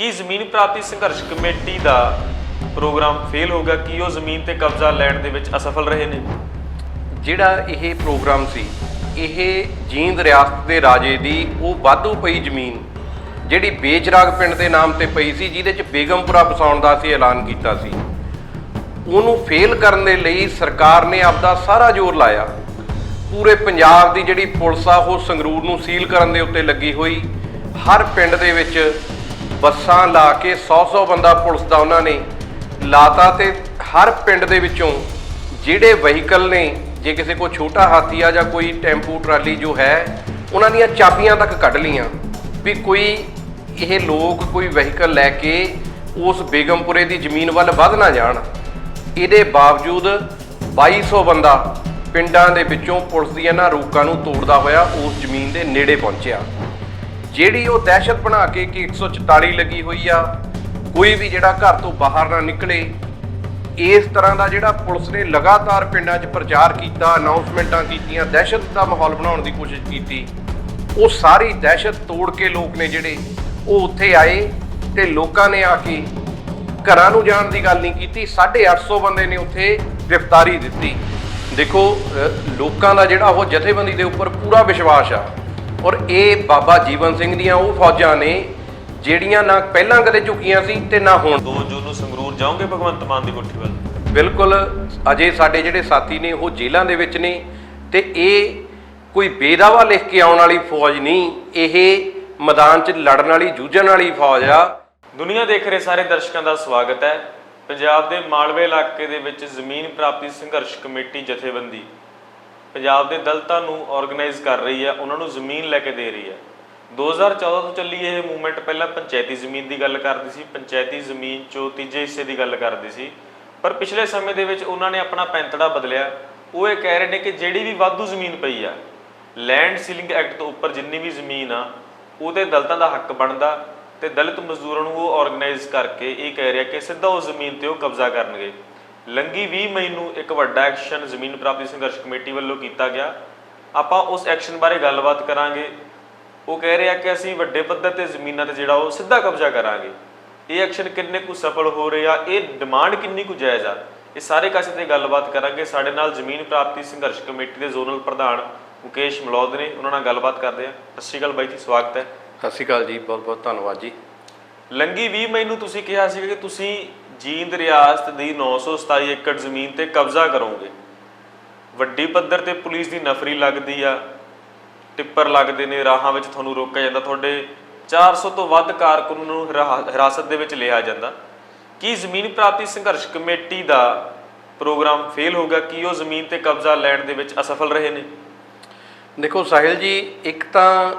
ਕੀ ਜ਼ਮੀਨ ਪ੍ਰਾਪਤੀ ਸੰਘਰਸ਼ ਕਮੇਟੀ ਦਾ ਪ੍ਰੋਗਰਾਮ ਫੇਲ ਹੋ ਗਿਆ? ਕੀ ਉਹ ਜ਼ਮੀਨ ਤੇ ਕਬਜ਼ਾ ਲੈਣ ਦੇ ਵਿੱਚ ਅਸਫਲ ਰਹੇ ਨੇ? ਜਿਹੜਾ ਇਹ ਪ੍ਰੋਗਰਾਮ ਸੀ, ਇਹ ਜੀਂਦ ਰਿਆਸਤ ਦੇ ਰਾਜੇ ਦੀ ਉਹ ਵਾਧੂ ਪਈ ਜ਼ਮੀਨ, ਜਿਹੜੀ ਬੇਚਰਾਗ ਪਿੰਡ ਦੇ ਨਾਮ ਤੇ ਪਈ ਸੀ, ਜਿਹਦੇ ਚ ਬੇਗਮਪੁਰਾ ਵਸਾਉਣ ਦਾ ਅਸੀਂ ਐਲਾਨ ਕੀਤਾ ਸੀ। ਉਹਨੂੰ ਫੇਲ ਕਰਨ ਦੇ ਲਈ ਸਰਕਾਰ ਨੇ ਆਪਦਾ ਸਾਰਾ ਜ਼ੋਰ ਲਾਇਆ। ਪੂਰੇ ਪੰਜਾਬ ਦੀ ਜਿਹੜੀ ਪੁਲਿਸ ਆ, ਉਹ ਸੰਗਰੂਰ ਨੂੰ ਸੀਲ ਕਰਨ ਦੇ ਉੱਤੇ ਲੱਗੀ ਹੋਈ। ਹਰ ਪਿੰਡ ਦੇ ਵਿੱਚ ਬੱਸਾਂ ਲਾ ਕੇ 100-100 ਬੰਦਾ ਪੁਲਿਸ ਦਾ ਉਹਨਾਂ ਨੇ ਲਾਤਾ ਤੇ ਹਰ ਪਿੰਡ ਦੇ ਵਿੱਚੋਂ ਜਿਹੜੇ ਵਹੀਕਲ ਨੇ, ਜੇ ਕਿਸੇ ਕੋ ਛੋਟਾ ਹਾਥੀ ਆ ਜਾਂ ਕੋਈ ਟੈਂਪੂ, ਟਰਾਲੀ ਜੋ ਹੈ, ਉਹਨਾਂ ਦੀਆਂ ਚਾਬੀਆਂ ਤੱਕ ਕੱਢ ਲੀਆਂ ਵੀ ਕੋਈ ਇਹ ਲੋਕ ਕੋਈ ਵਹੀਕਲ ਲੈ ਕੇ ਉਸ ਬੇਗਮਪੁਰੇ ਦੀ ਜ਼ਮੀਨ ਵੱਲ ਵੱਧ ਨਾ ਜਾਣ। ਇਹਦੇ ਬਾਵਜੂਦ 2200 ਬੰਦਾ ਪਿੰਡਾਂ ਦੇ ਵਿੱਚੋਂ ਪੁਲਿਸ ਦੀਆਂ ਨਾ ਰੋਕਾਂ ਨੂੰ ਤੋੜਦਾ ਹੋਇਆ ਉਸ ਜ਼ਮੀਨ ਦੇ ਨੇੜੇ ਪਹੁੰਚਿਆ। ਜਿਹੜੀ ਉਹ ਦਹਿਸ਼ਤ ਬਣਾ ਕੇ ਕਿ 144 ਲੱਗੀ ਹੋਈ ਆ, ਕੋਈ ਵੀ ਜਿਹੜਾ ਘਰ ਤੋਂ ਬਾਹਰ ਨਾ ਨਿਕਲੇ, ਇਸ ਤਰ੍ਹਾਂ ਦਾ ਜਿਹੜਾ ਪੁਲਿਸ ਨੇ ਲਗਾਤਾਰ ਪਿੰਡਾਂ 'ਚ ਪ੍ਰਚਾਰ ਕੀਤਾ, ਅਨਾਉਂਸਮੈਂਟਾਂ ਕੀਤੀਆਂ, ਦਹਿਸ਼ਤ ਦਾ ਮਾਹੌਲ ਬਣਾਉਣ ਦੀ ਕੋਸ਼ਿਸ਼ ਕੀਤੀ, ਉਹ ਸਾਰੀ ਦਹਿਸ਼ਤ ਤੋੜ ਕੇ ਲੋਕ ਨੇ ਜਿਹੜੇ ਉਹ ਉੱਥੇ ਆਏ ਤੇ ਲੋਕਾਂ ਨੇ ਆ ਕੇ ਘਰਾਂ ਨੂੰ ਜਾਣ ਦੀ ਗੱਲ ਨਹੀਂ ਕੀਤੀ 850 ਬੰਦੇ ਨੇ ਉੱਥੇ ਗ੍ਰਿਫਤਾਰੀ ਦਿੱਤੀ। ਦੇਖੋ ਲੋਕਾਂ ਦਾ ਜਿਹੜਾ ਉਹ ਜਥੇਬੰਦੀ ਦੇ ਉੱਪਰ ਪੂਰਾ ਵਿਸ਼ਵਾਸ ਆ। ਔਰ ਇਹ ਬਾਬਾ ਜੀਵਨ ਸਿੰਘ ਦੀਆਂ ਉਹ ਫੌਜਾਂ ਨੇ ਜਿਹੜੀਆਂ ਨਾ ਪਹਿਲਾਂ ਕਦੇ ਝੁਕੀਆਂ ਸੀ ਤੇ ਨਾ ਹੁਣ। 2 ਜੂਨ ਨੂੰ ਸੰਗਰੂਰ ਜਾਓਗੇ ਭਗਵੰਤ ਮਾਨ ਦੀ ਕੋਠੀ ਵੱਲ? ਬਿਲਕੁਲ ਅਜੇ ਸਾਡੇ ਜਿਹੜੇ ਸਾਥੀ ਨੇ ਉਹ ਜੇਲ੍ਹਾਂ ਦੇ ਵਿੱਚ ਨੇ ਤੇ ਇਹ ਕੋਈ ਬੇਦਾਵਾ ਲਿਖ ਕੇ ਆਉਣ ਵਾਲੀ ਫੌਜ ਨਹੀਂ ਇਹ ਮੈਦਾਨ 'ਚ ਲੜਨ ਵਾਲੀ ਜੂਝਣ ਵਾਲੀ ਫੌਜ ਆ। ਦੁਨੀਆ ਦੇਖ ਰਹੇ ਸਾਰੇ ਦਰਸ਼ਕਾਂ ਦਾ ਸਵਾਗਤ ਹੈ। ਪੰਜਾਬ ਦੇ ਮਾਲਵੇ ਇਲਾਕੇ ਦੇ ਵਿੱਚ ਜ਼ਮੀਨ ਪ੍ਰਾਪਤੀ ਸੰਘਰਸ਼ ਕਮੇਟੀ ਜਥੇਬੰਦੀ ਪੰਜਾਬ ਦੇ ਦਲਤਾਂ ਨੂੰ ਆਰਗੇਨਾਈਜ਼ ਕਰ ਰਹੀ ਹੈ, ਉਹਨਾਂ ਨੂੰ ਜ਼ਮੀਨ ਲੈ ਕੇ ਦੇ ਰਹੀ ਹੈ। 2014 ਤੋਂ ਚੱਲੀ ਇਹ ਮੂਵਮੈਂਟ ਪਹਿਲਾਂ ਪੰਚਾਇਤੀ ਜ਼ਮੀਨ ਦੀ ਗੱਲ ਕਰਦੀ ਸੀ, ਪੰਚਾਇਤੀ ਜ਼ਮੀਨ ਚੋਂ ਤੀਜੇ ਹਿੱਸੇ ਦੀ ਗੱਲ ਕਰਦੀ ਸੀ। ਪਰ ਪਿਛਲੇ ਸਮੇਂ ਦੇ ਵਿੱਚ ਉਹਨਾਂ ਨੇ ਆਪਣਾ ਪੈਂਤੜਾ ਬਦਲਿਆ। ਉਹ ਇਹ ਕਹਿ ਰਹੇ ਨੇ ਕਿ ਜਿਹੜੀ ਵੀ ਵਾਧੂ ਜ਼ਮੀਨ ਪਈ ਆ ਲੈਂਡ ਸੀਲਿੰਗ ਐਕਟ ਤੋਂ ਉੱਪਰ ਜਿੰਨੀ ਵੀ ਜ਼ਮੀਨ ਆ, ਉਹਦੇ ਦਲਤਾਂ ਦਾ ਹੱਕ ਬਣਦਾ ਤੇ ਦਲਿਤ ਮਜ਼ਦੂਰਾਂ ਨੂੰ ਉਹ ਆਰਗੇਨਾਈਜ਼ ਕਰਕੇ ਇਹ ਕਹਿ ਰਿਹਾ ਕਿ ਸਿੱਧਾ ਉਸ ਜ਼ਮੀਨ ਤੇ ਉਹ ਕਬਜ਼ਾ ਕਰਨਗੇ। ਲੰਗੀ 20 ਮਈ ਨੂੰ ਇੱਕ ਵੱਡਾ ਐਕਸ਼ਨ ਜ਼ਮੀਨ ਪ੍ਰਾਪਤੀ ਸੰਘਰਸ਼ ਕਮੇਟੀ ਵੱਲੋਂ ਕੀਤਾ ਗਿਆ। ਆਪਾਂ ਉਸ ਐਕਸ਼ਨ ਬਾਰੇ ਗੱਲਬਾਤ ਕਰਾਂਗੇ। ਉਹ ਕਹਿ ਰਿਹਾ ਕਿ ਅਸੀਂ ਵੱਡੇ ਪੱਧਰ ਤੇ ਜ਼ਮੀਨਾਂ ਤੇ ਜਿਹੜਾ ਉਹ ਸਿੱਧਾ ਕਬਜ਼ਾ ਕਰਾਂਗੇ। ਇਹ ਐਕਸ਼ਨ ਕਿੰਨੇ ਕੁ ਸਫਲ ਹੋ ਰਹੇ ਇਹ ਡਿਮਾਂਡ ਕਿੰਨੀ ਕੁ ਜਾਇਜ਼ ਆ ਇਹ ਸਾਰੇ ਕਾਸੇ ਤੇ ਗੱਲਬਾਤ ਕਰਾਂਗੇ। ਸਾਡੇ ਨਾਲ ਜ਼ਮੀਨ ਪ੍ਰਾਪਤੀ ਸੰਘਰਸ਼ ਕਮੇਟੀ ਦੇ ਜ਼ੋਨਲ ਪ੍ਰਧਾਨ ਮੁਕੇਸ਼ ਮਲੌਦ ਨੇ ਉਹਨਾਂ ਨਾਲ ਗੱਲਬਾਤ ਕਰਦੇ ਆ। ਸਤਿ ਸ਼੍ਰੀ ਅਕਾਲ ਬਾਈ ਜੀ ਸਵਾਗਤ ਹੈ। ਸਤਿ ਸ਼੍ਰੀ ਅਕਾਲ ਜੀ ਬਹੁਤ ਬਹੁਤ ਧੰਨਵਾਦ ਜੀ। ਲੰਗੀ 20 ਮਈ ਨੂੰ ਤੁਸੀਂ ਕਿਹਾ ਸੀ ਕਿ ਤੁਸੀਂ ਜੀਂਦ ਰਿਆਸਤ ਦੀ 927 ਏਕੜ ਜ਼ਮੀਨ ਤੇ ਕਬਜ਼ਾ ਕਰੋਗੇ। ਵੱਡੀ ਪੱਧਰ ਤੇ ਪੁਲਿਸ ਦੀ ਨਫਰੀ ਲੱਗਦੀ ਆ, ਟਿੱਪਰ ਲੱਗਦੇ ਨੇ, ਰਾਹਾਂ ਵਿੱਚ ਤੁਹਾਨੂੰ ਰੋਕਿਆ ਜਾਂਦਾ, ਤੁਹਾਡੇ 400 ਤੋਂ ਵੱਧ ਕਾਰਕੁਨ ਨੂੰ ਹਿਰਾ- ਹਿਰਾਸਤ ਦੇ ਵਿੱਚ ਲਿਆ ਜਾਂਦਾ। ਕੀ ਜ਼ਮੀਨ ਪ੍ਰਾਪਤੀ ਸੰਘਰਸ਼ ਕਮੇਟੀ ਦਾ ਪ੍ਰੋਗਰਾਮ ਫੇਲ ਹੋ ਗਿਆ? ਕੀ ਉਹ ਜ਼ਮੀਨ ਤੇ ਕਬਜ਼ਾ ਲੈਣ ਦੇ ਵਿੱਚ ਅਸਫਲ ਰਹੇ ਨੇ? ਦੇਖੋ ਸਾਹਿਲ ਜੀ, ਇੱਕ ਤਾਂ